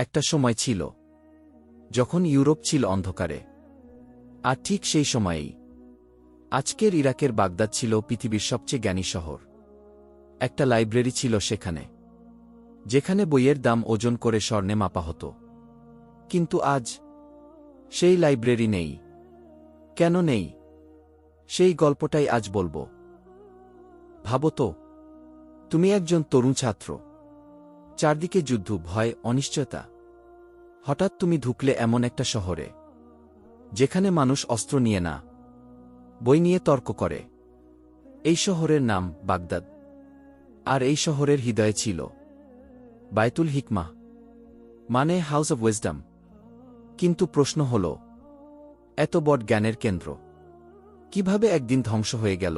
একটা সময় ছিল, যখন ইউরোপ ছিল অন্ধকারে। আর ঠিক সেই সময়েই, আজকের ইরাকের বাগদাদ ছিল পৃথিবীর সবচেয়ে জ্ঞানী শহর। একটা লাইব্রেরি ছিল সেখানে, যেখানে বইয়ের দাম ওজন করে স্বর্ণে মাপা হতো। কিন্তু আজ, সেই লাইব্রেরি নেই। কেন নেই? সেই গল্পটাই আজ বলব। ভাবো তো, তুমি একজন তরুণ ছাত্র। চারদিকে যুদ্ধ, ভয়, অনিশ্চয়তা। হঠাৎ তুমি ঢুকলে এমন একটা শহরে, যেখানে মানুষ অস্ত্র নিয়ে না, বই নিয়ে তর্ক করে। এই শহরের নাম বাগদাদ। আর এই শহরের হৃদয়ে ছিল বায়তুল হিকমা মানে হাউস অব ওয়েজডাম কিন্তু প্রশ্ন হল, এত বড় জ্ঞানের কেন্দ্র, কীভাবে একদিন ধ্বংস হয়ে গেল?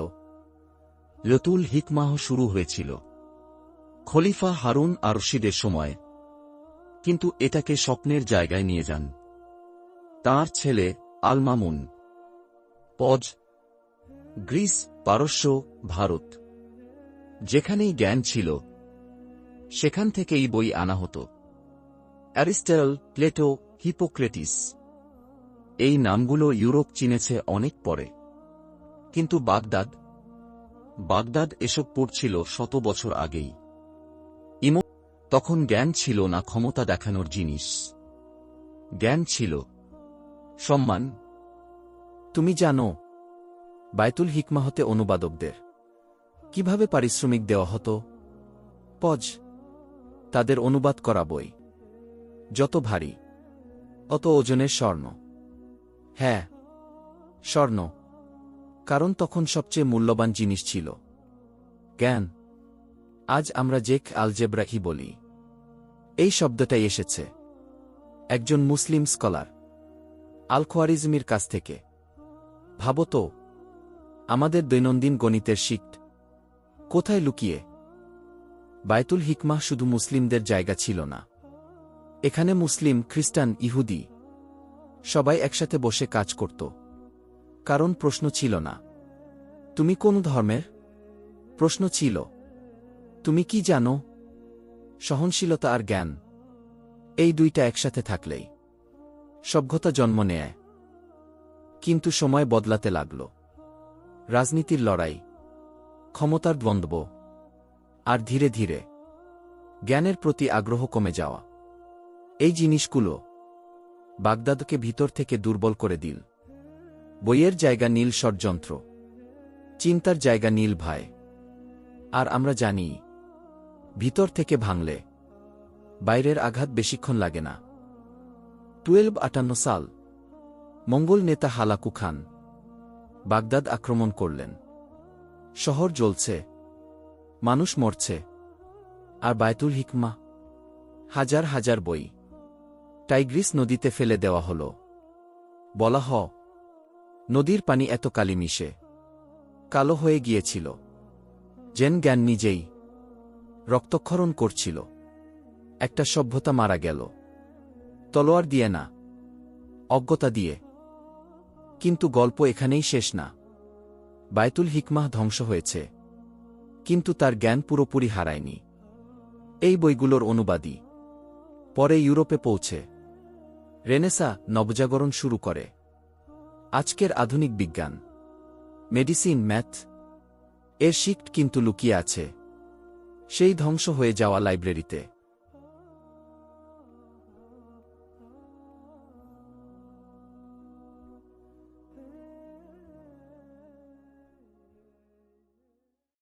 রতুল হিকমাহ শুরু হয়েছিল। খলিফা হারুন আর রশিদের সময়। কিন্তু এটাকে স্বপ্নের জায়গায় নিয়ে যান। তার ছেলে আলমামুন। পজ, গ্রিস পারস্য, ভারত। যেখানেই জ্ঞান ছিল, সেখান থেকেই বই আনা হতো। Aristotle Plato, Hippocrates. এই নামগুলো ইউরোপ চিনেছে অনেক পরে। কিন্তু বাগদাদ বাগদাদ এসব পড়ছিল শত বছর আগেই। তখন জ্ঞান ছিল না ক্ষমতা দেখানোর জিনিস। জ্ঞান ছিল। সম্মান। তুমি জানো বায়তুল হিকমা হতে অনুবাদকদের কীভাবে পারিশ্রমিক দেওয়া হতো? পজ, তাদের অনুবাদ করা বই। যত ভারী, অত ওজনের স্বর্ণ। হ্যাঁ স্বর্ণ। কারণ তখন সবচেয়ে মূল্যবান জিনিস ছিল। জ্ঞান। আজ আমরা জেক আলজেব্রাহি বলি। এই শব্দটাই এসেছে। একজন মুসলিম স্কলার আল খোয়ারিজমির কাছ থেকে। ভাবো তো, আমাদের দৈনন্দিন গণিতের শিট কোথায় লুকিয়ে? বায়তুল হিকমাহ শুধু মুসলিমদের জায়গা ছিল না। এখানে মুসলিম, খ্রিস্টান, ইহুদি সবাই একসাথে বসে কাজ করত। কারণ প্রশ্ন ছিল না, তুমি কোন ধর্মের? প্রশ্ন ছিল, তুমি কি জানো? সহনশীলতা আর জ্ঞান, এই দুইটা একসাথে থাকলেই সভ্যতা জন্ম নেয়। কিন্তু সময় বদলাতে লাগল। রাজনীতির লড়াই, ক্ষমতার দ্বন্দ্ব, আর ধীরে ধীরে জ্ঞানের প্রতি আগ্রহ কমে যাওয়া। এই জিনিসগুলো বাগদাদকে ভিতর থেকে দুর্বল করে দিল। বইয়ের জায়গা নীল ষড়যন্ত্র, চিন্তার জায়গা নীল ভাই আর আমরা জানি ভিতর থেকে ভাঙলে। বাইরের আঘাত বেশিক্ষণ লাগে না। টুয়েলভ আটান্ন সাল। মঙ্গল নেতা হালাকু খান। বাগদাদ আক্রমণ করলেন। শহর জ্বলছে। মানুষ মরছে। আর বায়তুল হিকমা। হাজার হাজার বই। টাইগ্রিস নদীতে ফেলে দেওয়া হল। বলা হ, নদীর পানি এত কালি মিশে। কালো হয়ে গিয়েছিল। জেন জ্ঞান নিজেই। রক্তক্ষরণ করছিল। একটা সভ্যতা মারা গেল। তলোয়ার দিয়ে না, অজ্ঞতা দিয়ে। কিন্তু গল্প এখানেই শেষ না। বায়তুল হিকমাহ ধ্বংস হয়েছে। কিন্তু তার জ্ঞান পুরোপুরি হারায়নি। এই বইগুলোর অনুবাদী পরে ইউরোপে পৌঁছে। রেনেসা নবজাগরণ শুরু করে। আজকের আধুনিক বিজ্ঞান। Medicine, math. এর শিক্ট কিন্তু লুকিয়ে আছে। সেই ধ্বংস হয়ে যাওয়া লাইব্রেরিতে।